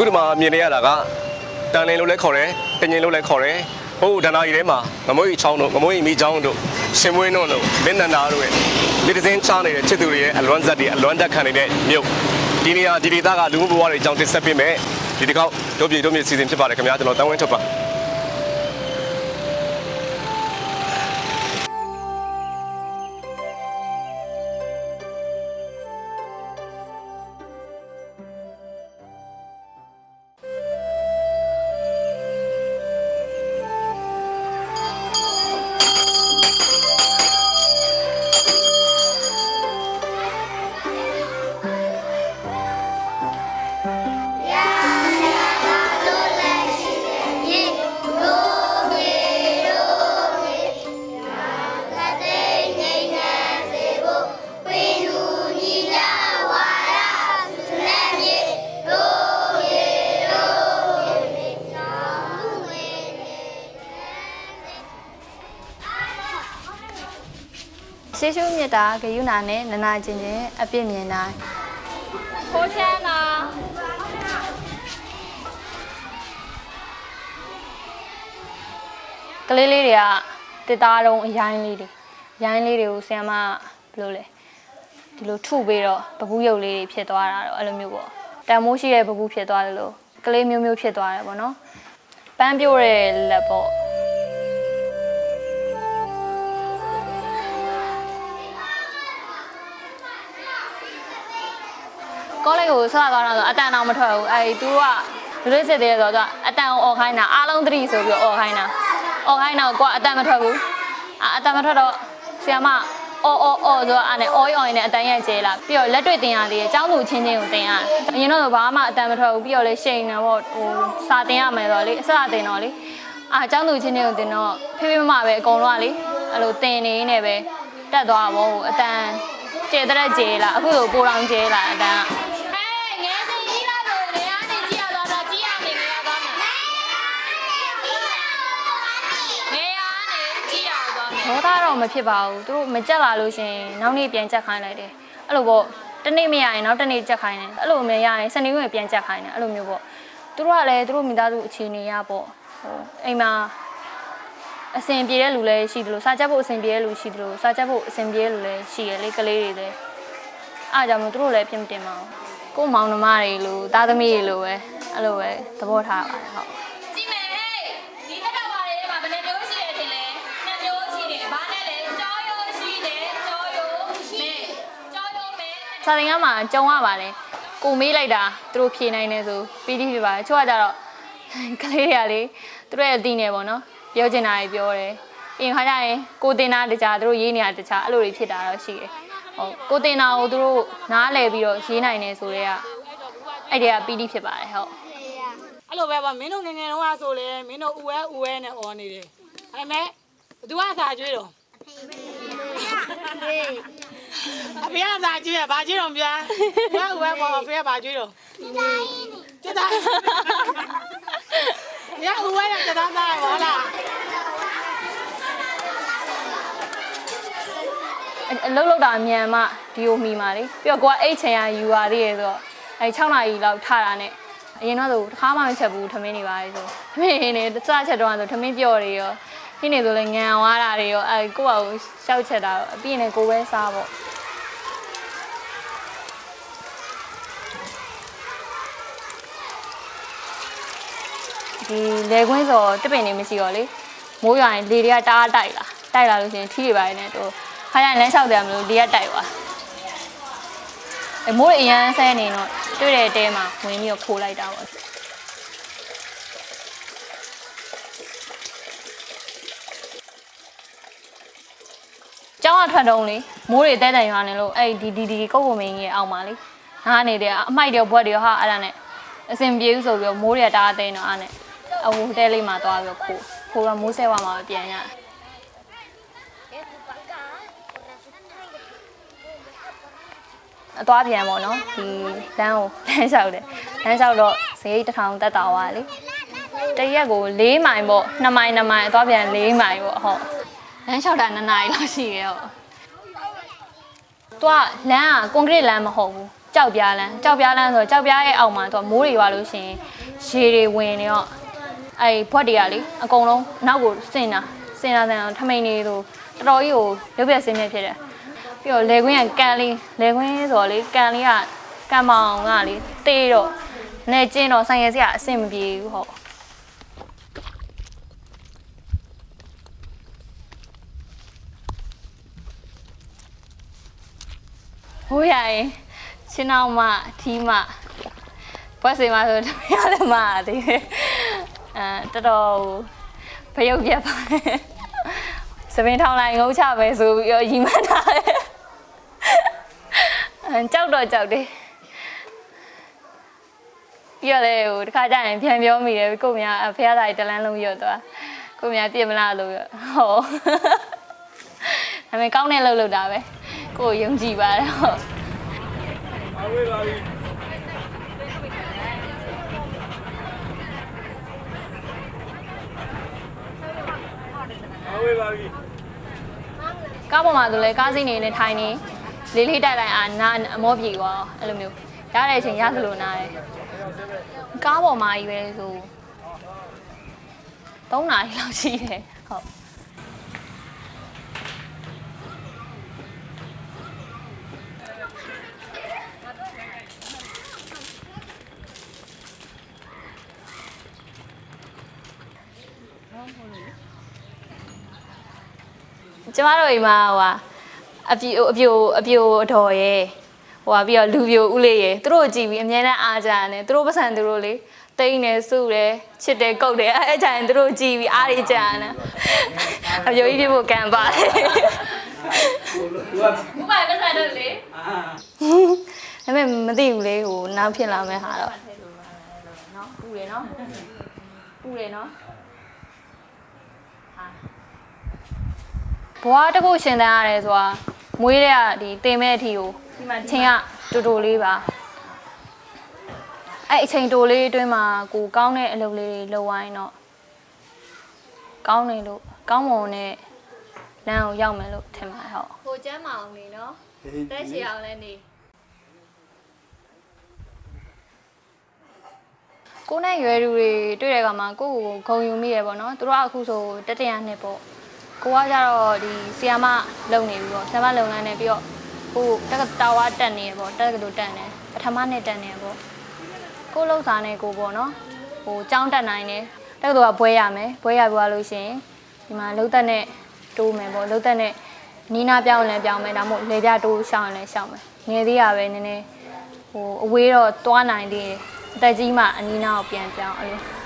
အခုဒီမှာမြင်နေရတာကတန်လင်းလို့လည်းခေါ်တယ်တငင်လို့လည်းခေါ်တယ်ဟိုဒန္နာကြီးထဲမှာငမွေးချောင်းတို့ငမွေးမိချောင်းတို့ရှင်မွေးနုံတို့မင်းနန္ဒာတို့ရဲ့လက်တစင်းချနေတဲ့ချစ်သူတွေရဲ့အလွမ်းဇက်တွေအလွမ်းတက်ခံနေတဲ့မြို့ဒီနေရာဒီဒေသကလူမှုဘဝတွေအကြောင်းတင်ဆက်ပေးမယ်ဒီတစ်ခေါက်တို့ပြည်တို့မြေစီစဉ်ဖြစ်ပါတယ်ခင်ဗျာကျွန်တော်တန်ဝင်းထုတ်ပါ ရှေးရှုမြတ်တာဂယုဏနဲ့နနာချင်းချင်းအပြစ်မြင်တိုင်းခိုးချမ်းတာကလေးလေးတွေကတစ်သားတုံးအရိုင်းလေးတွေရိုင်းလေးတွေကိုဆရာမဘယ်လိုလဲဒီလိုထုပေးတော့ပပူးရုပ်လေးတွေဖြစ်သွားတာတော့အဲ့လိုမျိုးပေါ့တန်မိုးရှိတဲ့ပပူးဖြစ်သွားတယ်လို့ကလေးမျိုးမျိုးဖြစ်သွားတယ်ပေါ့နော်ပန်းပြိုးတဲ့လက်ပေါ့ ကောလိပ်ကိုဆက်သွားတော့ဆိုအတန်တောင်မထွက်ဘူးအဲဒီသူကလူတွေစစ်သေးတယ်ဆိုတော့အတန်အောင်អော်ခိုင်းတာအားလုံးသတိဆိုပြီးអော်ခိုင်းတာអော်ခိုင်းတော့ကိုကအတန်မထွက်ဘူးအတန်မထွက်တော့ဆီယမအော်အော်အော်ဆိုတော့အဲ့နဲ့အော်အော်နဲ့အတန်ရိုက်ကျဲလာပြီးတော့လက်တွေ့တင်ရသေးတယ်ចောင်းသူချင်းချင်းကိုတင်ရတယ်အရင်တော့ဘာမှအတန်မထွက်ဘူးပြီးတော့လေရှိန်နေပေါ့ဟိုစာတင်ရမယ်ဆိုတော့လေအစတင်တော့လေအာចောင်းသူချင်းချင်းကိုတင်တော့ဖေးဖေးမမပဲအကုန်လုံးကလေအဲ့လိုတင်နေနေပဲတက်သွားတာပေါ့ဟိုအတန်ကျေတဲ့ကျေလာအခုလိုပိုတောင်ကျေလာအတန်က ဒေါသတော့မဖြစ်ပါဘူးသူတို့မကြက်လာလို့ရှရင်နောက်နေ့ပြန်ကြက်ခိုင်းလိုက်တယ်အဲ့လိုပေါ့တနေ့မရရင်နောက်တနေ့ကြက်ခိုင်းတယ်အဲ့လိုမရရင်စနေဝင်ပြန်ကြက်ခိုင်းတယ်အဲ့လိုမျိုးပေါ့သူတို့ကလည်းသူတို့မိသားစုအခြေအနေရပေါ့ဟိုအိမ်မှာအဆင်ပြေတဲ့လူလည်းရှိတယ်လို့စားချက်ဖို့အဆင်ပြေတဲ့လူရှိတယ်လို့စားချက်ဖို့အဆင်ပြေတဲ့လူလည်းရှိရလေကလေးတွေလည်းအားကြောင့်မလို့သူတို့လည်းပြင်မတင်ပါဘူးကို့မောင်နှမတွေလို့သားသမီးတွေလို့ပဲအဲ့လိုပဲသဘောထားပါတယ်ဟုတ် စာသင်ခန်းမှာကြုံရပါတယ်ကိုမေးလိုက်တာသူတို့ဖြေနိုင်တယ်ဆိုပြီးတိဖြစ်ပါတယ်ချို့ကကြတော့ကလေးတွေကလေသူတို့ရဲ့အသိနေပေါ့နော်ပြောချင်တာတွေပြောတယ်ပြင်ခါကြရင်ကိုတင်တာတခြားသူတို့ရေးနေတာတခြားအဲ့လိုတွေဖြစ်တာတော့ရှိတယ်ဟုတ်ကိုတင်တာကိုသူတို့နားလည်ပြီးတော့ရေးနိုင်တယ်ဆိုတော့အဲ့ဒီကပြီးတိဖြစ်ပါတယ်ဟုတ်အဲ့လိုပဲပေါ့မင်းတို့ငယ်ငယ်တုန်းကဆိုလေမင်းတို့ဥဝဲဥဝဲနဲ့អော်နေတယ်အဲ့မဲ့ဘသူကစာကျွေးတော့အဖေ ကစာကျွေးရဘာကျွေးတော့ပြဥဝဲဥဝဲပေါ့အဖေကဘာကျွေးတော့ကျတာရဥဝဲကကျတာသားဟောလားအအလုံးလုံးတာမြန်မှဒီကိုမိမာလေပြီးတော့ကိုကအိတ်ချင်ရယူပါသေးရဲ့ဆိုတော့အဲ6နာရီလောက်ထားတာနဲ့အရင်တော့ဆိုတစ်ခါမှမချက်ဘူးထမင်းနေပါလေဆိုထမင်းနေစချက်တော့ဆိုထမင်းပြော့တွေရော ဒီနေဆိုလဲငံသွားတာတွေရောအဲကိုကကိုရှောက်ချက်တာရောအပြည့်နဲ့ကိုပဲစားပေါ့ဒီလေကွင်းဆိုတစ်ပင်နေမရှိတော့လေမိုးရွာရင်လေတွေကတအားတိုက်လာတိုက်လာလို့ရှိရင်ထီးတွေပါနေတော့ခါရရင်လမ်းလျှောက်တယ်မလို့လေကတိုက်သွားအဲမိုးအရန်ဆဲနေတော့တွေ့တဲ့တဲမှာဝင်ပြီးတော့ခိုးလိုက်တာပေါ့ ကျောင်းကထွက်တုံးလေမိုးတွေတဲတန်ရွာနေလို့အဲ့ဒီဒီဒီကုတ်ကုံမင်းကြီးအောက်မှာလေနားနေတယ်အမိုက်တွေဘွက်တွေဟာအဲ့ဒါနဲ့အစင်ပြေဘူးဆိုပြီးတော့မိုးတွေကတအားသိန်းတော့အဲ့နဲ့အဝဟိုတဲလေးမှာသွားပြီးတော့ခိုးခိုးတော့မိုးဆဲဝါမှာပဲပြန်ရတယ်အသွားပြန်ပေါ့နော်ဒီလမ်းကိုလမ်းလျှောက်တယ်လမ်းလျှောက်တော့ဈေးတစ်ထောင်တက်တာပါလေတရက်ကို၄မိုင်ပေါ့2မိုင်2မိုင်အသွားပြန်၄မိုင်ပေါ့ဟုတ် လမ်းလျှောက်တာ2နာရီလောက်ရှိရဲ့ဟုတ်သူကလမ်းကကွန်ကရစ်လမ်းမဟုတ်ဘူးကြောက်ပြားလန်းကြောက်ပြားလန်းဆိုတော့ကြောက်ပြားရဲ့အောက်မှာသူကမိုးတွေရွာလို့ရှိရင်ရေတွေဝင်နေတော့အဲ့ဘွက်တွေကလေအကုန်လုံးနောက်ကိုဆင်တာဆင်တာဆင်တာထမိန်တွေဆိုတော်တော်ကြီးကိုရုပ်ပြဆင်းနေဖြစ်တယ်ပြီးတော့လေကွင်းကကန်လေးလေကွင်းဆိုတော့လေကန်လေးကကန်မောင်ကလေတေးတော့နေကျင်းတော့ဆိုင်ရစီကအဆင်မပြေဘူးဟုတ် ဟိုးရရင်ချင်းအောင်မထီးမဘွက်စင်မဆိုတမရလည်းမသေးတယ်အဲတော်တော်ဖယုတ်ပြတ်ပါစပင်ထောင်းလိုက်ငုံချပဲဆိုပြီးတော့ရီမန်းထားတယ်အဲကြောက်တော့ကြောက်တယ်ပြီးတော့လေဟိုတခါကျရင်ပြန်ပြောမိတယ်ကိုမြအဖေရသားတလန်းလုံးရွတ်သွားကိုမြတည်မလားလို့ဟော ဒါပေမဲ့ကောင်းတဲ့လှုပ်လှုပ်တာပဲကိုယ်ယုံကြည်ပါတယ်ဟုတ်ကားပေါ်မှာဆိုလဲကားစိမ့်နေနဲ့ထိုင်နေလေးလေးတိုက်လိုက်အာနာအမောပြေသွားအဲ့လိုမျိုးရတဲ့အချိန်ရသလိုနားတယ်ကားပေါ်မှာကြီးပဲဆို3နာရီလောက်ရှိတယ် ကျမတို့အိမ်မှာဟိုဟာအပြိုအပြိုအပြိုအတော်ရဲ့ဟိုဟာပြီးတော့လူပြိုဦးလေးရဲ့သူတို့ကိုကြည့်ပြီးအမြဲတမ်းအားကြရတယ်သူတို့ပတ်စံသူတို့လေတိတ်နေစုတယ်ချစ်တယ်ကုတ်တယ်အဲ့အချိန်သူတို့ကြည့်ပြီးအားရကြရတယ်အပြိုကြီးပြဖို့ကံပါတယ်ဘုရားပတ်စားတော့လေဒါပေမဲ့မသိဘူးလေဟိုနောက်ဖြစ်လာမယ့်ဟာတော့နော်ပူတယ်နော်ပူတယ်နော် ဘွားတစ်ခုရှင်တန်းရတယ်ဆိုတာမွေးတဲ့ကဒီတင်မဲ့အထီကိုချင်းကတူတူလေးပါအဲ့အချိန်တိုလေးအတွင်းမှာကိုကောင်းတဲ့အလုပ်လေးတွေလုပ်ဝိုင်းတော့ကောင်းနေလို့ကောင်းမွန်တဲ့လမ်းကိုရောက်မယ်လို့ထင်ပါတယ်ဟုတ်ဟိုကျမ်းမအောင်နေနော်တက်ရှိအောင်လည်းနေကိုနဲ့ရွယ်သူတွေတွေ့တဲ့အခါမှာကိုယ့်ကိုယ်ကိုဂုံယူမိရပေါ့နော်သူတို့ကအခုဆိုတတရနှစ်ပေါ့ ကိုကကြတော့ဒီဆီယာမလုံနေပြီပေါ့ဆီယာမလုံလန်းနေပြီးတော့ဟိုတက်ကတာဝါတက်နေရပေါ့တက်ကတူတက်နေပထမနှစ်တက်နေပေါ့ကိုလှုပ်စာနေကိုပေါ့နော်ဟိုចောင်းတက်နိုင်တယ်တက်ကတူကဘွဲရမယ်ဘွဲရပြီးသွားလို့ရှိရင်ဒီမှာလှုပ်သက်နဲ့တိုးမယ်ပေါ့လှုပ်သက်နဲ့နီးနာပြောင်းလဲပြောင်းမယ်ဒါမှမဟုတ်လေပြတိုးရှောင်းရင်လည်းရှောင်းမယ်ငယ်သေးရပဲနည်းနည်းဟိုအဝေးတော့တွားနိုင်သေးတယ်အသက်ကြီးမှအနီးနားကိုပြန်ပြောင်းအဲ့လို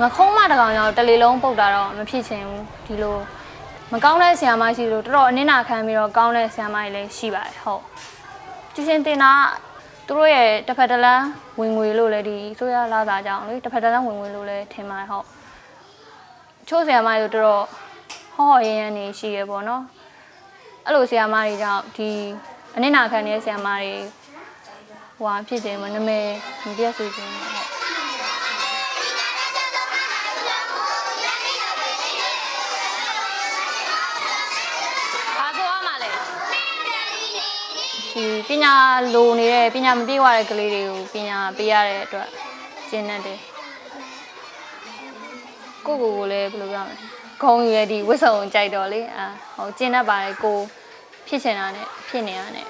ငခုံးမတစ်ကောင်ရောက်တလေလုံးပုတ်တာတော့မဖြစ်ချင်ဘူးဒီလိုမကောင်းတဲ့ဆရာမရှိလို့တော်တော်အနစ်နာခံပြီးတော့ကောင်းတဲ့ဆရာမကြီးလည်းရှိပါတယ်ဟုတ်ကျူရှင်တင်တာကသူတို့ရဲ့တစ်ဖက်တစ်လမ်းဝင်ငွေလို့လည်းဒီဆိုရလာတာကြောင့်လေတစ်ဖက်တစ်လမ်းဝင်ငွေလို့လည်းထင်ပါတယ်ဟုတ်ချို့ဆရာမကြီးတို့တော်တော်ဟောဟောရရန်နေရှိရပေါ့နော်အဲ့လိုဆီယာမတွေကြောင့်ဒီအနစ်နာခံတဲ့ဆီယာမတွေဟိုဟာဖြစ်တယ်မနမဲမပြတ်စေချင် ဒီပညာလိုနေတဲ့ပညာမပြည့်ဝတဲ့ကလေးတွေကိုပညာပေးရတဲ့အတွက်ကျင့်တတ်တယ်ကိုကိုကိုလည်းဘယ်လိုပြောမလဲဂုံယူရဒီဝစ်စုံကြိုက်တော့လေအာဟိုကျင်းတတ်ပါတယ်ကိုဖြစ်ချင်တာနဲ့ဖြစ်နေရတဲ့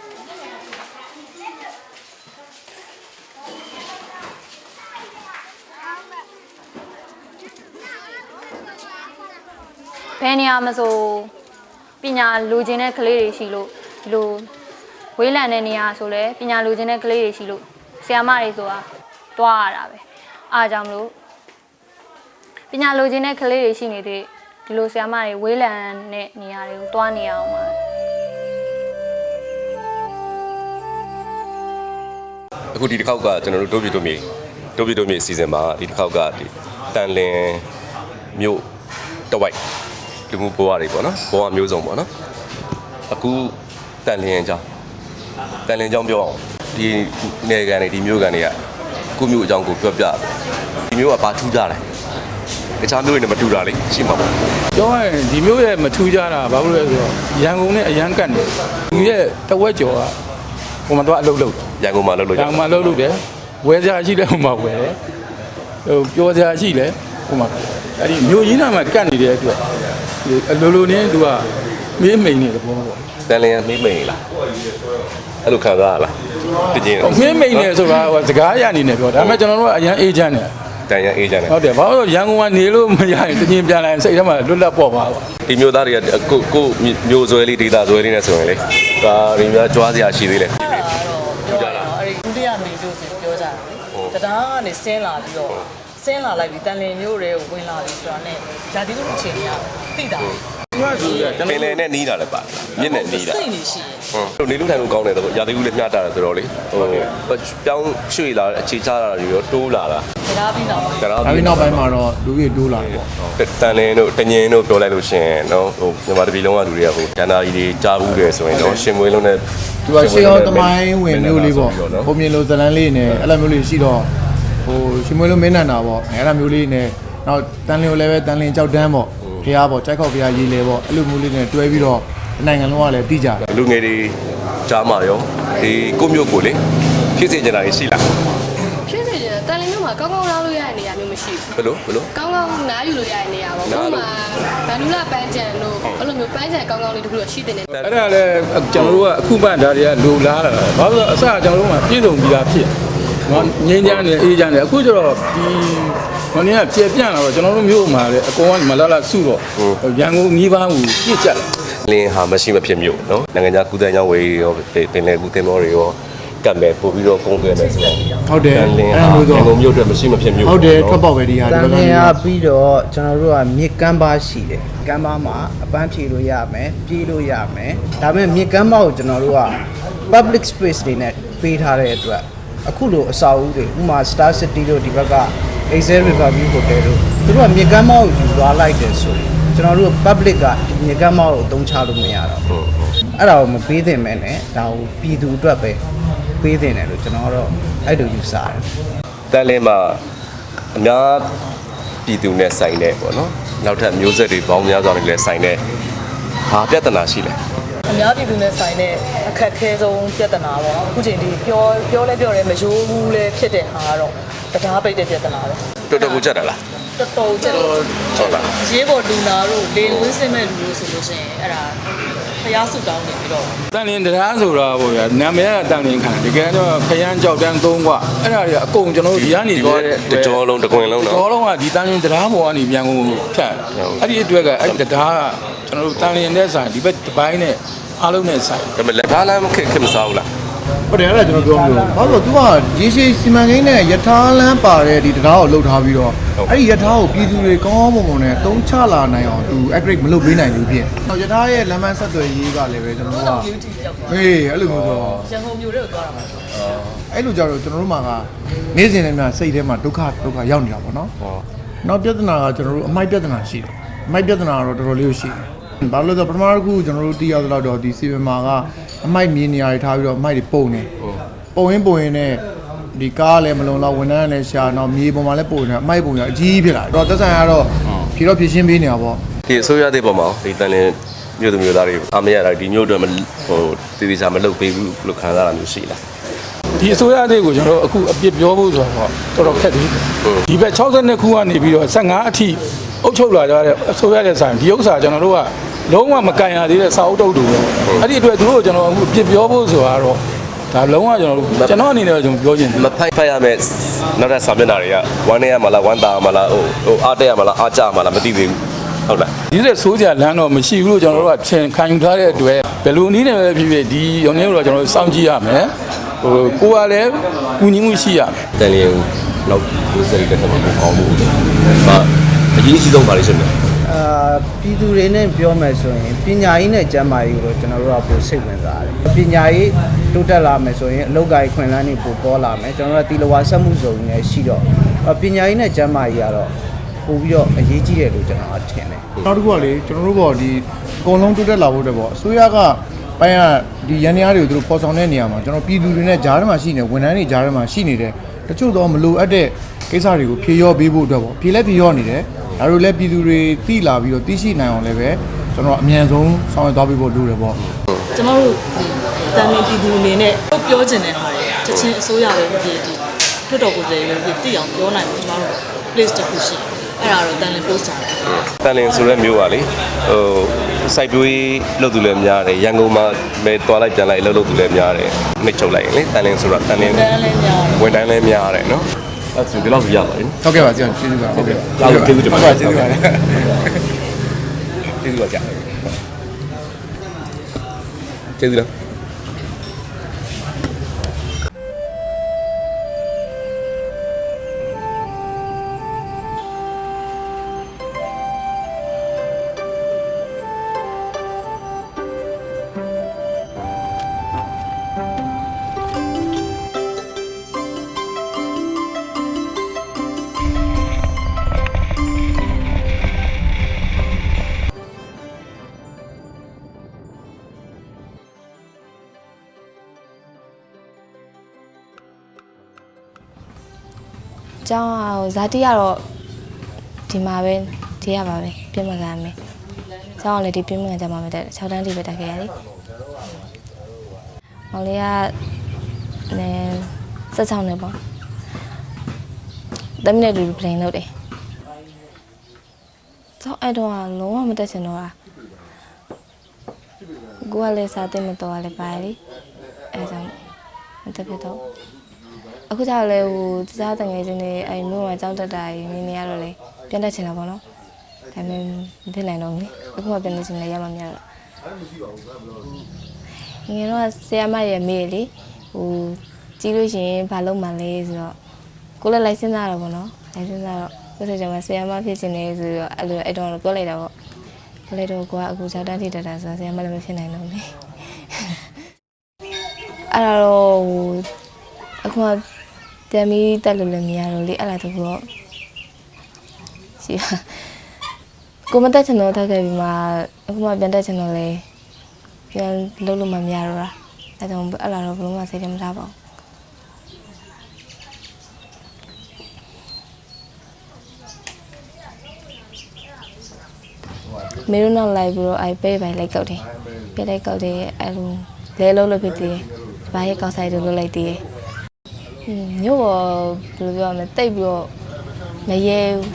ဘယ်နေရာမဆိုပညာလိုချင်တဲ့ကလေးတွေရှိလို့ဒီလို ဝေးလံတဲ့နေရာဆိုလဲပညာလိုချင်တဲ့ကလေးတွေရှိလို့ဆရာမတွေဆိုတာတွားရတာပဲအားကြောင့်မလို့ပညာလိုချင်တဲ့ကလေးတွေရှိနေတဲ့ဒီလိုဆရာမတွေဝေးလံတဲ့နေရာတွေကိုတွားနေအောင်ပါအခုဒီတစ်ခေါက်ကကျွန်တော်တို့တိုးပြီတိုးမြေတိုးပြီတိုးမြေစီဇန်မှာဒီတစ်ခေါက်ကဒီတန်လင်မြို့တဝိုက်လူမှုဘဝတွေပေါ့နော်ဘဝမျိုးစုံပေါ့နော်အခုတန်လင်အကြောင်း တန်လင်အကြောင်းပြောအောင်ဒီနေကန်တွေဒီမြို့ကန်တွေကခုမြို့အကြောင်းကိုပြောပြဒီမြို့ကဘာထူးကြလဲတခြားမျိုးတွေနဲ့မတူတာလေရှိမှာပေါ့ပြောရရင်ဒီမျိုးရဲ့မထူးကြတာဘာလို့လဲဆိုတော့ရန်ကုန်နဲ့အရန်ကတ်နေသူရဲ့တဝက်ကျော်ကဟိုမှာတော့အလုပ်လုပ်တယ်ရန်ကုန်မှာလုပ်လို့ရရန်ကုန်မှာလုပ်လုပ်တယ်ဝယ်စရာရှိတယ်ဟိုမှာဝယ်တယ်ဟိုပြောစရာရှိတယ်ဟိုမှာအဲ့ဒီမျိုးကြီးနာမှာကတ်နေတဲ့အတွက်ဒီအလိုလိုနဲ့သူကမေးမိန်နေတဲ့ပုံပေါ့တန်လျင်မေးမိန်လား အဲ့လိုခံစားရလားတကယ်ဟိုမေးမိန်နေဆိုတာဟိုစကားရအနေနဲ့ပြောဒါပေမဲ့ကျွန်တော်တို့ကအရန်အေးချမ်းတယ်တန်ရန်အေးကြတယ်ဟုတ်တယ်ဘာလို့လဲဆိုတော့ရန်ကုန်ကနေလို့မရရင်တချင်းပြန်လာရင်စိတ်ထဲမှာလွတ်လပ်ပေါ့ပါပါဒီမျိုးသားတွေကကိုကိုမျိုးဆွဲလေးဒေတာဆွဲလေးနဲ့ဆိုရင်လေဒါတွေများကြွားစရာရှိသေးတယ်အဲ့တော့အဲ့ဒီဒုတိယမိန်တို့ဆိုပြောကြတာလေတရားကနေဆင်းလာပြီးတော့ဆင်းလာလိုက်ပြီးတန်လင်မျိုးတွေကိုဝင်လာပြီးဆိုတာနဲ့ဓာတိကုအခြေအနေကသိတာသူကဆိုရကျွန် ပင်တော်လယ်နဲ့နီးတာလည်းပါမြင့်နဲ့နီးတာစိတ်နေရှိရင်ဟုတ်နေလူထိုင်လို့ကောင်းတယ်တော့ရာသီဥလည်းမျှတာတယ်ဆိုတော့လေဟိုပြောင်းရွှေ့လာအခြေချတာတွေရောတိုးလာတာတရားပြီးတော့ဒါတော့ဒါပြီးနောက်ပိုင်းမှာတော့လူကြီးတိုးလာတယ်ပေါ့တန်လင်းတို့တငင်းတို့ပြောလိုက်လို့ရှင်နော်ဟိုမြန်မာတပြည်လုံးကလူတွေကဟိုဒန္တာကြီးတွေကြားဘူးတယ်ဆိုရင်တော့ရှင်မွေးလုံးနဲ့သူကရှေးအောင်တမိုင်းဝင်မျိုးလေးပေါ့ပုံမြင်လိုဇလန်းလေးနဲ့အဲ့လိုမျိုးလေးရှိတော့ဟိုရှင်မွေးလိုမင်းနန္တာပေါ့အဲ့လိုမျိုးလေးနဲ့နောက်တန်လင်းကိုလည်းပဲတန်လင်းကြောက်တန်းပေါ့ ဖះပေါ့ကြိုက်ခောက်ဖះရေးလေပေါ့အဲ့လိုမျိုးလေးနဲ့တွဲပြီးတော့နိုင်ငံလုံးကလည်းတိကြတယ်လူငယ်တွေကြားမှာရောဒီကိုမျိုးကိုလေဖြစ်စေချင်တာရှိလားဖြစ်စေချင်တယ်တန်လင်းမျိုးမှာကောင်းကောင်းနားလို့ရတဲ့နေရာမျိုးမရှိဘူးဘယ်လိုဘယ်လိုကောင်းကောင်းနားယူလို့ရတဲ့နေရာပေါ့နားဥပလို့မာဗန်နူလာပန်းချံတို့အဲ့လိုမျိုးပန်းချံကောင်းကောင်းလေးတခုတော့ရှိတဲ့နေအဲ့ဒါလည်းကျွန်တော်တို့ကအခုမှဒါတွေကလိုလားလာတာဘာလို့လဲဆိုတော့အစကျွန်တော်တို့ကပြည့်စုံပြီးသားဖြစ်နော်ငိမ့်ချမ်းနေအေးချမ်းနေအခုကျတော့ဒီ မနေ့ကပြေပြန့်လာတော့ကျွန်တော်တို့မျိုးမှာလေအကောင်ကမလာလာစုတော့ရန်ကုန်ကြီးပန်းကိုပြစ်ကြတယ်လင်းဟာမရှိမဖြစ်မျိုးနော်နိုင်ငံခြားကုသရေးဝေးရောပင်လယ်ကုသင်းမောတွေရောကတ်မဲ့ပို့ပြီးတော့ကုန်သွယ်မယ်ဆိုတော့ဟုတ်တယ်တန်လင်းအဲ့ဟာလိုမျိုးရန်ကုန်ဆိုမြို့အတွက်မရှိမဖြစ်မျိုးဟုတ်တယ်ထွက်ပေါက်ပဲဒီဟာတဒီန်ဘလက်ကျင်ကပြီးတော့ကျွန်တော်တို့ကမြစ်ကမ်းပါရှိတယ်ကမ်းပါမှာအပန်းဖြေလို့ရမယ်ပြေးလို့ရမယ်ဒါပေမဲ့မြစ်ကမ်းပါကိုကျွန်တော်တို့က public space တွေနဲ့ပေးထားတဲ့အတွက်အခုလိုအစာအုပ်တွေဥပမာ Star City တို့ဒီဘက်က Excel River View Hotel တို့သူတို့ကမြစ်ကမ်းပါကိုယူသွားလိုက်တယ်ဆိုရင်ကျွန်တော်တို့ public ကဒီမြစ်ကမ်းပါကိုအသုံးချလို့မရတော့ဘူးအဲ့ဒါကိုမပေးသင့်မဲနဲ့ဒါကိုပြည်သူအတွက်ပဲပေးသင့်တယ်လို့ကျွန်တော်ကတော့အဲ့လိုယူဆတယ်တန်လင်းမှာအများပြည်သူနဲ့ဆိုင်တဲ့ပေါ့နော်နောက်ထပ်မျိုးဆက်တွေပေါင်းများစွာနဲ့လည်းဆိုင်တဲ့ဘာပြဿနာရှိလဲအများပြည်သူနဲ့ဆိုင်တဲ့အခက်အခဲဆုံးပြဿနာပေါ့အခုချိန်ဒီပြောပြောလဲပြောတယ်မရိုးဘူးလဲဖြစ်တဲ့ဟာကတော့ တရားပိတ်တဲ့ပြဿနာပဲ တော်တော်ကိုကြက်တာလား တော်တော်ကျတော့ ဟုတ်လား ရေးပေါ်လူနာတို့လေဝင်းစင်မဲ့လူတို့ဆိုလို့ရှိရင်အဲ့ဒါဖျားစုတောင်းနေပြီးတော့ တန်လင်းတရားဆိုတာပေါ့ဗျာနာမည်ကတန်လင်းခံတကယ်တော့ခရမ်းကြောက်တန်းသုံးกว่าအဲ့ဒါတွေအကုန်ကျွန်တော်တို့ဒီကနေသွားတဲ့ တကြောလုံးတကွင်လုံးနော် တော်လုံးကဒီတန်လင်းတရားပေါ်ကနေပြန်ကုန်ဖြတ်အဲ့ဒီအတွက်ကအဲ့ဒီတရားကကျွန်တော်တို့တန်လင်းနဲ့ဆိုင်ဒီဘက်တစ်ပိုင်းနဲ့အားလုံးနဲ့ဆိုင် ဒါပေမဲ့လက်ထားလမ်းခက်ခက်မစားဘူးလား ဟုတ်တယ်အဲ့ဒါကျွန်တော်ပြောမလို့ဘာလို့လဲသူကရေရှည်စီမံကိန်းနဲ့ယထာလန်းပါတဲ့ဒီတရားကိုလှုပ်ထားပြီးတော့အဲ့ဒီယထာကိုပြည်သူတွေကောင်းကောင်းမွန်မွန်နဲ့တုံးချလာနိုင်အောင်သူ upgrade မလုပ်ပေးနိုင်ဘူးဖြစ်။ယထာရဲ့လမ်းမဆက်သွယ်ရေးကလည်းပဲကျွန်တော်တို့က beauty ရောက်သွားဟေးအဲ့လိုမျိုးဆိုတော့ရန်ကုန်မြို့တွေကိုသွားတာပါအဲ့လိုကြတော့ကျွန်တော်တို့မှာကနေ့စဉ်နဲ့များစိတ်ထဲမှာဒုက္ခဒုက္ခရောက်နေတာပေါ့နော်။နောက်ပြဿနာကကျွန်တော်တို့အမိုက်ပြဿနာရှိတယ်။အမိုက်ပြဿနာကတော့တော်တော်လေးကိုရှိတယ်။ဘာလို့လဲဆိုတော့ပထမတစ်ခုကျွန်တော်တို့တီးရသလောက်တော့ဒီစီဗမာက အမိုက်မြင်နေရထားပြီးတော့အမိုက်တွေပုံနေ။ပုံရင်းပုံရင်းနဲ့ဒီကားလည်းမလုံလောက်ဝန်ထမ်းလည်းရှာတော့မြေပေါ်မှာလည်းပုံနေအမိုက်ပုံရအကြီးဖြစ်လာတယ်။တော့သက်ဆိုင်ကတော့ဖြေတော့ဖြည့်ရှင်းပေးနေတာပေါ့။ဒီအစိုးရတဲ့ပုံမှာဒီတန်လင်းမြို့သူမျိုးသားတွေအမရတာဒီမျိုးတွေမဟိုတည်တည်ချာမလုပ်ပေးဘူးလို့ခံစားရတာမျိုးရှိလားဒီအစိုးရအသေးကိုကျွန်တော်တို့အခုအပြစ်ပြောဖို့ဆိုတော့တော်တော်ခက်သေးတယ်ဒီဘက်62ခုကနေပြီးတော့15အထိအုပ်ချုပ်လာကြတဲ့အစိုးရရဲ့ဆိုင်ဒီဥစ္စာကျွန်တော်တို့က လုံးဝမကန်ရသေးတဲ့စာအုပ်တုပ်တူပဲအဲ့ဒီအတွက်သူတို့ကိုကျွန်တော်အခုအပြစ်ပြောဖို့ဆိုတာတော့ဒါလုံးဝကျွန်တော်တို့ကျွန်တော်အနေနဲ့ကျွန်တော်ပြောချင်တယ်မဖိုက်ဖိုက်ရမယ်နောက်ထပ်စာမျက်နှာတွေကဝမ်းနေရမလားဝမ်းသာရမလားဟိုဟိုအားတက်ရမလားအားကြရမလားမသိသေးဘူးဟုတ်လားဒီတဲ့ဆိုးကြလမ်းတော့မရှိဘူးလို့ကျွန်တော်တို့ကထင်ခံယူထားတဲ့အတွက်ဘယ်လိုနည်းနဲ့ပဲဖြစ်ဖြစ်ဒီရုံနေတော့ကျွန်တော်တို့စောင့်ကြည့်ရမယ်ဟိုကိုကလည်းကူညီမှုရှိရမယ်တန်လင်းလောက်မျိုးဆက်တွေတက်မှာပိုကောင်းမှုဟာအရေးကြီးဆုံးပါလိမ့်ရှင်တယ် အာပြည်သူတွေနဲ့ပြောမယ်ဆိုရင်ပညာရေးနဲ့ကျန်းမာရေးကိုတော့ကျွန်တော်တို့ကပိုစိတ်ဝင်စားတယ်ပညာရေးတိုးတက်လာမယ်ဆိုရင်အလုပ်ကိုင်ခွင့်လန်းတွေပိုပေါ်လာမယ်ကျွန်တော်တို့ကတီလဝါဆက်မှုစုံနဲ့ရှိတော့အာပညာရေးနဲ့ကျန်းမာရေးကတော့ပို့ပြီးတော့အရေးကြီးတယ်လို့ကျွန်တော်ကထင်တယ်နောက်တစ်ခုကလေကျွန်တော်တို့ပေါ့ဒီအကုန်လုံးတိုးတက်လာဖို့အတွက်ပေါ့အစိုးရကပိုင်းကဒီရန်ရားတွေကိုသူတို့ပေါ်ဆောင်တဲ့နေရာမှာကျွန်တော်ပြည်သူတွေနဲ့ဂျားထဲမှာရှိနေဝန်ထမ်းတွေဂျားထဲမှာရှိနေတဲ့တချို့တော့မလိုအပ်တဲ့ကိစ္စတွေကိုဖြေလျော့ပေးဖို့အတွက်ပေါ့ဖြေလဲဖြေလျော့နေတယ် ဒါတို့လည်းပြည်သူတွေသိလာပြီးတော့သိရှိနိုင်အောင်လည်းပဲကျွန်တော်အမြန်ဆုံးဆောင်ရွက်သွားပေးဖို့လိုတယ်ပေါ့ကျွန်တော်တို့ဒီတန်လင်းပြည်သူအနေနဲ့ပြောချင်တဲ့ဟာတွေချက်ချင်းအစိုးရပဲဖြစ်ဒီထွတ်တော်ကိုယ်လည်းပဲသိအောင်ပြောနိုင်ဖို့ကျွန်တော်တို့ place တစ်ခုရှိတယ်အဲ့ဒါတော့တန်လင်း poster တန်လင်ဆိုတဲ့မျိုးပါလေဟိုစိုက်ပျိုးရေးလုပ်သူလည်းများတယ်ရန်ကုန်မှာပဲတွားလိုက်ပြန်လိုက်အလုပ်လုပ်သူလည်းများတယ်နှိတ်ချုပ်လိုက်ရင်လေတန်လင်ဆိုတာတန်လင်တန်လင်းများဝန်တန်းလည်းများတယ်နော် အဲ့ဒါဆိုဒီလောက်ဆိုရပါပြီဟုတ်ကဲ့ပါကျေးဇူးပါဟုတ်ကဲ့ကျေးဇူးကျေးဇူးတင်ပါတယ်ကျေးဇူးပါတယ်ကျေးဇူးပါကြာကျေးဇူးလား ကြောင်းအောင်ဇာတိကတော့ဒီမှာပဲဒီရပါပဲပြင်မကန်မယ်။အကြောင်းအောင်လည်းဒီပြင်မကန်ကြမှာပဲတက်6တန်းတိပဲတက်ခဲ့ရလေ။မောင်လေးကလည်း16နှစ်ပေါ့။တမီးနဲ့တူတူပလင်လုပ်တယ်။ကျောင်းအဲ့တော့ကလုံးဝမတက်ချင်တော့တာ။ကိုကလည်းစားတဲ့မတော်လည်းပါလေ။အဲဒါကြောင့်မတက်ဖြစ်တော့ဘူး အခုကျတော့လေဟိုတခြားတငယ်ချင်းတွေအဲ့မြို့မှာကြောင်းတက်တာကြီးနေနေရတော့လေပြန်တက်ချင်တာပေါ့နော်ဒါပေမဲ့မဖြစ်နိုင်တော့ဘူးလေအခုမှပြန်တက်ချင်လည်းရမှမရတော့ငယ်တော့ဆရာမရဲ့မေးလေဟိုကြီးလို့ရှိရင်ဘာလုပ်မှလဲဆိုတော့ကိုလည်းလိုက်စဉ်းစားတော့ပေါ့နော်လိုက်စဉ်းစားတော့ကိုယ်စိတ်ထဲမှာဆရာမဖြစ်ချင်တယ်ဆိုတော့အဲ့လိုအဲ့တော့ပြောလိုက်တာပေါ့ပြောလိုက်တော့ကိုကအခု6တန်းထိတက်တာဆိုတော့ဆရာမလည်းမဖြစ်နိုင်တော့ဘူးလေအဲ့ဒါတော့ဟိုအခုမှ ပြန်ပြီးတက်လို့လည်းမရတော့လေအဲ့လာတော့တော့ရှိပါကိုမတက်ချင်တော့တက်ခဲ့ပြီးမှအခုမှပြန်တက်ချင်တော့လေပြန်လုပ်လို့မမရတော့တာအဲကြောင့်အဲ့လာတော့ဘလုံးမစိတ်ထဲမထားပါဘူးမေရုနောက်လိုက်ပြီးတော့အဲပေးပိုင်လိုက်ကောက်တယ်ပေးလိုက်ကောက်တယ်အဲ့လိုလဲလုံးလို့ဖြစ်သေးတယ်ဘာရဲ့ကောက်ဆိုင်တို့လုပ်လိုက်သေးတယ်ဟင်း မြို့ပေါ်ဘယ်လိုပြောရမလဲတိတ်ပြီးတော့မရဲဘူး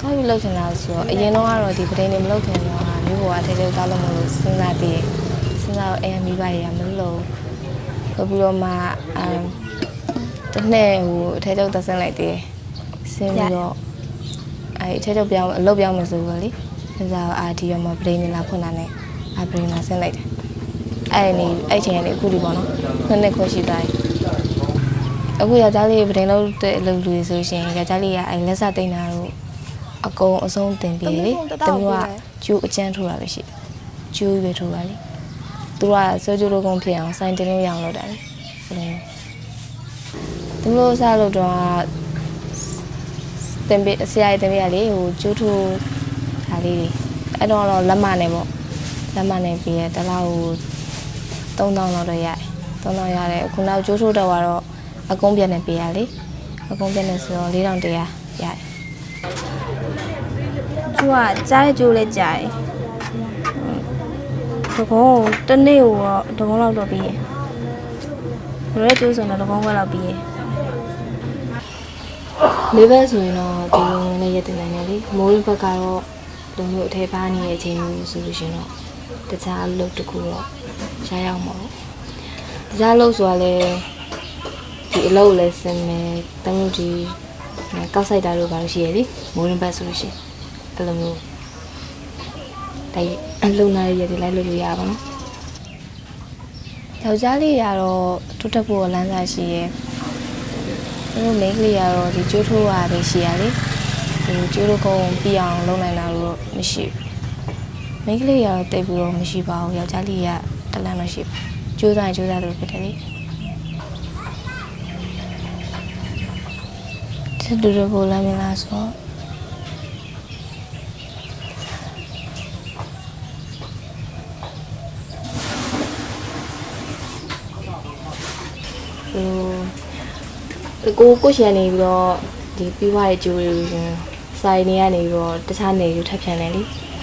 ဟိုတော့ပြီးလောက်ချင်တာဆိုတော့အရင်တော့ကတော့ဒီပဒိန်တွေမလောက်ခင်တော့မြို့ပေါ်အထဲထဲတောက်လို့မလို့စဉ်းစားသေးတယ်စဉ်းစားတော့အဲမိဘတွေကမလို့လို့ပြီးတော့မှအမ်တစ်နေ့ဟိုအထဲထဲတက်ဆင်းလိုက်သေးတယ်ဆင်းပြီးတော့အဲအထဲထဲပြောင်းအလုပ်ပြောင်းမယ်ဆိုတော့လေစဉ်းစားတော့အာဒီရောမပဒိန်တွေလာဖွင့်တာနဲ့အပဒိန်လာဆင်းလိုက်တယ် အဲ့ဒီအဲ့ချိန်ကနေအခုဒီပေါ့နော်နှစ်နှစ်ခွဲရှိသွားပြီအခုယောက်ျားလေးပဒိန်လို့တဲ့အလုပ်လူတွေဆိုရှင်ယောက်ျားလေးကအဲ့လက်စတိန်တာတို့အကုန်အဆုံးတင်ပြီးလေတမျိုးကကျိုးအကျန်းထိုးတာပဲရှိကျိုးပဲထိုးပါလေသူကဆွဲကျိုးလိုကုန်ဖြစ်အောင်စိုင်းတင်လို့ရအောင်လုပ်တာလေဘယ်လိုသူတို့စားလို့တော့တင်ပေးဆရာကြီးတင်ပေးရလေဟိုကျိုးထိုးဒါလေးတွေအဲ့တော့တော့လက်မနဲ့ပေါ့လက်မနဲ့ပြီးရတလားဟို 3000လောက်တော့ရတယ်3000ရတယ်ခုနောက်ကျိုးထိုးတော့ကတော့အကုန်းပြက်နဲ့ပေးရလေအကုန်းပြက်နဲ့ဆိုတော့4100ရတယ်ကျိုးကကြားရကျိုးလဲကြားရတကောတနေ့ကိုတော့တကောလောက်တော့ပြီးရဘယ်လိုကျိုးဆိုတော့တကောခွဲလောက်ပြီးရလေးဘက်ဆိုရင်တော့ဒီလိုနဲ့ရက်တင်နိုင်တယ်လေမိုးရဘက်ကတော့လူမျိုးအထဲပါနေတဲ့အချိန်မျိုးဆိုလို့ရှင်တော့တခြားအလုပ်တစ်ခုတော့ ရရအောင်မဟုတ်တခြားအလုပ်ဆိုတာလေဒီအလုပ်လည်းစင်မယ်တမျိုးဒီကောက်ဆိုင်တာတို့ဘာလို့ရှိရလေမိုးရဘက်ဆိုလို့ရှင်အဲ့လိုမျိုးတိုင်အလုံးနာရရက်တွေလိုက်လို့ရပါတော့ယောက်ျားလေးကတော့ထွတ်တက်ဖို့လမ်းစာရှိရဲ့သူတို့မိန်းကလေးကတော့ဒီကျိုးထိုးတာပဲရှိရလေဒီကျိုးထိုးကုန်းပြအောင်လုပ်နိုင်တာတော့မရှိဘူးမိန်းကလေးကတော့တိတ်ပြီးတော့မရှိပါဘူးယောက်ျားလေးက တလန့်တော့ရှိပါကျိုးစားရင်ကျိုးစားလို့ဖြစ်တယ်လေဒီတူတူကိုလာမလားဆိုတော့ဟိုကိုကိုရှင်ကနေပြီးတော့ဒီပြီးွားတဲ့ဂျိုးတွေရှင်စာရင်းတွေကနေပြီးတော့တခြားနေတွေထပ်ဖြန်တယ်လေ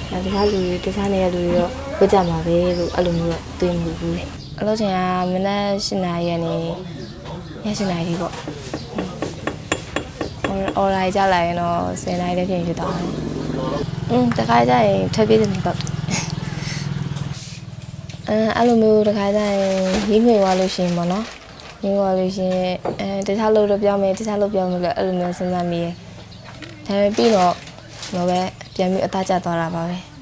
အဲတခြားလူတွေတခြားနေရလူတွေတော့ ဝတ်ကြမှာပဲလို့အဲ့လိုမျိုးတော့သိမှုဘူးလေအလို့ချင်ကမနက်၈နာရီကနေည၈နာရီပေါ့အော်အော်လိုက်ကြလိုက်ရင်တော့10နာရီတည်းပြင်ဖြစ်သွားတယ်อืมတခါကျရင်ထပ်ပြေးတယ်ပေါ့အဲအဲ့လိုမျိုးတခါကျရင်ရင်းငွေသွားလို့ရှိရင်ပေါ့နော်ရင်းသွားလို့ရှိရင်အဲတခြားလို့တော့ပြောင်းမယ်တခြားလို့ပြောင်းမယ်လို့အဲ့လိုမျိုးစဉ်းစားမိရဲ့ဒါပေမဲ့ပြီးတော့တော့ပဲပြန်ပြီးအသားကျသွားတာပါပဲ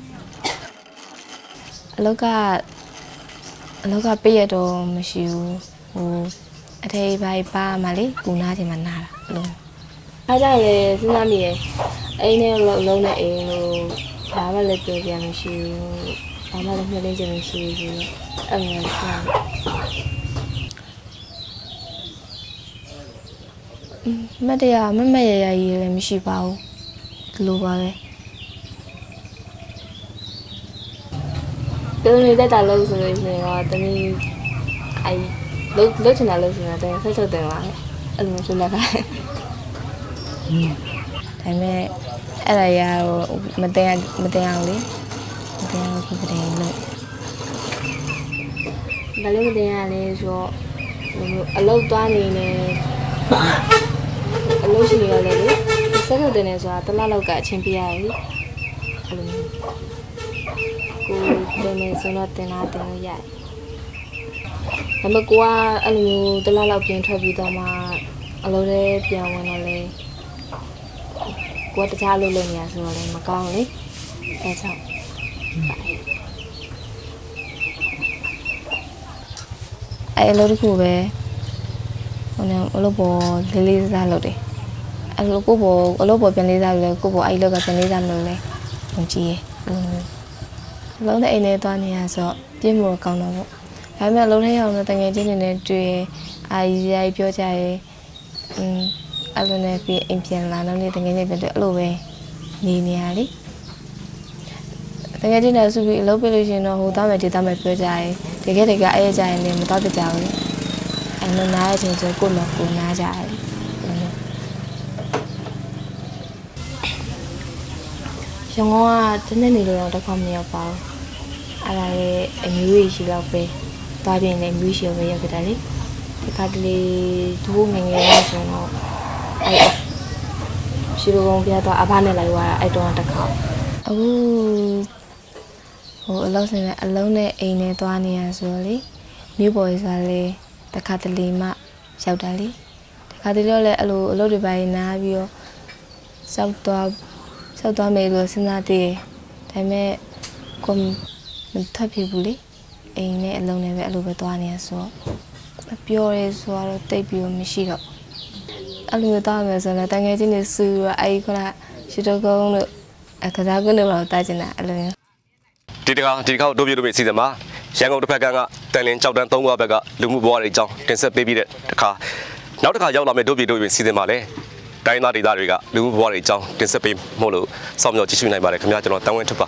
အလောကအလောကပြည့်ရတော့မရှိဘူးဟိုအထေးပိုင်းပါမှလေပူနာချင်မှနာတာအဲ့လိုအားကြရဲစဉ်းစားမိရဲ့အိမ်နဲ့လုံးလုံးနဲ့အိမ်လို့ဘာမှလည်းပြောပြမရှိဘူးဘာမှလည်းမျှော်လင့်ချင်မရှိဘူးအဲ့လိုမျိုးဆက်မတရားမမရရကြီးလည်းမရှိပါဘူးဒီလိုပါပဲ ပြောနေတတ်တာလို့ဆိုလို့ရှိရင်တော့တမီးအဲလုံးလုံးချင်တာလို့ဆိုရင်တော့ဆက်ချုပ်တယ်ပါအဲ့လိုမျိုးဆိုလည်းဒါပေမဲ့အဲ့ဒါရဟိုမတင်မတင်အောင်လေမတင်အောင်ဖြစ်တယ်လို့ဒါလည်းမတင်ရလဲဆိုတော့ဟိုအလုတ်သွားနေနေအလုတ်ရှိနေရတယ်လေဆက်ချုပ်တယ်နေဆိုတာတစ်လလောက်ကအချင်းပြရတယ်လေအဲ့လိုမျိုး ကိုတင်နေဆိုတော့တင်လာတင်လို့ရတယ်ဒါပေမဲ့ကိုကအဲ့လိုမျိုးတစ်လလောက်ပြင်ထွက်ပြီးတော့မှအလုပ်တွေပြန်ဝင်တော့လေကိုကတခြားလုပ်လို့နေရဆိုတော့လည်းမကောင်းလေအဲကြောင့်အဲအလုပ်တစ်ခုပဲဟိုနေအလုပ်ပေါ်လေးလေးစားလုပ်တယ်အဲလိုကိုပေါ်အလုပ်ပေါ်ပြန်လေးစားလို့လေကိုပေါ်အဲ့လောက်ကပြန်လေးစားမလို့လေဟိုကြည့်ရဲ့ဟို လုံးတဲ့အိမ်ထဲသွားနေရဆိုတော့ပြင်းမို့ကောင်းတော့ပေါ့ဒါပေမဲ့လုံးထဲရောက်တော့တငယ်ချင်းတွေနဲ့တွေ့အာရီရိုက်ပြောကြရဲอืมအဲ့လိုနဲ့ပြီးအိမ်ပြန်လာတော့လေတငယ်ချင်းပြန်တွေ့အဲ့လိုပဲနေနေရလေတကယ်ချင်းနဲ့စုပြီးအလုပ်ပြလို့ရှိရင်တော့ဟိုသားမယ်ဒီသားမယ်ပြောကြရဲတကယ်တကယ်အဲ့ရကြရင်လည်းမတော့တကြဘူးလေအဲ့လိုနားရချင်းဆိုကိုယ့်မှာကိုယ်နားကြရတယ်ရန်ကုန်ကတနေ့နေလို့တော့တစ်ခါမရောက်ပါဘူး အဲ့ဒါလည်းအမျိုးကြီးရှိတော့ပဲသွားပြင်လည်းအမျိုးရှိရပဲရောက်ကြတယ်လေဒီခါတလေသူ့ငယ်ငယ်တော့ဆိုတော့အဲ့ရှိလိုကုန်းပြတော့အဖနဲ့လိုက်သွားတာအဲ့တော့တစ်ခါအခုဟိုအလုံးစင်နဲ့အလုံးနဲ့အိမ်နဲ့သွားနေရဆိုတော့လေမြို့ပေါ်ရေးစားလေတစ်ခါတလေမှရောက်တာလေတစ်ခါတလေတော့လည်းအဲ့လိုအလုပ်တွေပိုင်းနားပြီးတော့စောက်သွားစောက်သွားမယ်လို့စဉ်းစားသေးတယ်ဒါပေမဲ့ကို မထပ်ဖြစ်ဘူးလေအိမ်နဲ့အလုံးနဲ့ပဲအဲ့လိုပဲသွားနေရဆိုတော့မပြောရဲဆိုတော့တိတ်ပြီးတော့မရှိတော့အဲ့လိုမျိုးသွားမယ်ဆိုတော့တငယ်ချင်းတွေစူတော့အဲ့ဒီခုနရှစ်တော့ကုန်းတို့အခစားကုန်းတို့တော့တားကျင်တာအဲ့လိုမျိုးဒီတကားဒီတကားတို့ပြတို့မြေစီစဉ်မှာရန်ကုန်တစ်ဖက်ကကတန်လင်းကြောက်တန်းသုံးခွားဘက်ကလူမှုဘဝတွေအကြောင်းတင်ဆက်ပေးပြီးတဲ့တခါနောက်တစ်ခါရောက်လာမယ့်တို့ပြတို့မြေစီစဉ်မှာလည်းတိုင်းသားဒေသတွေကလူမှုဘဝတွေအကြောင်းတင်ဆက်ပေးမို့လို့စောင့်မျှော်ကြည့်ရှုနိုင်ပါတယ်ခင်ဗျာကျွန်တော်တန်ဝင်းထပ်ပါ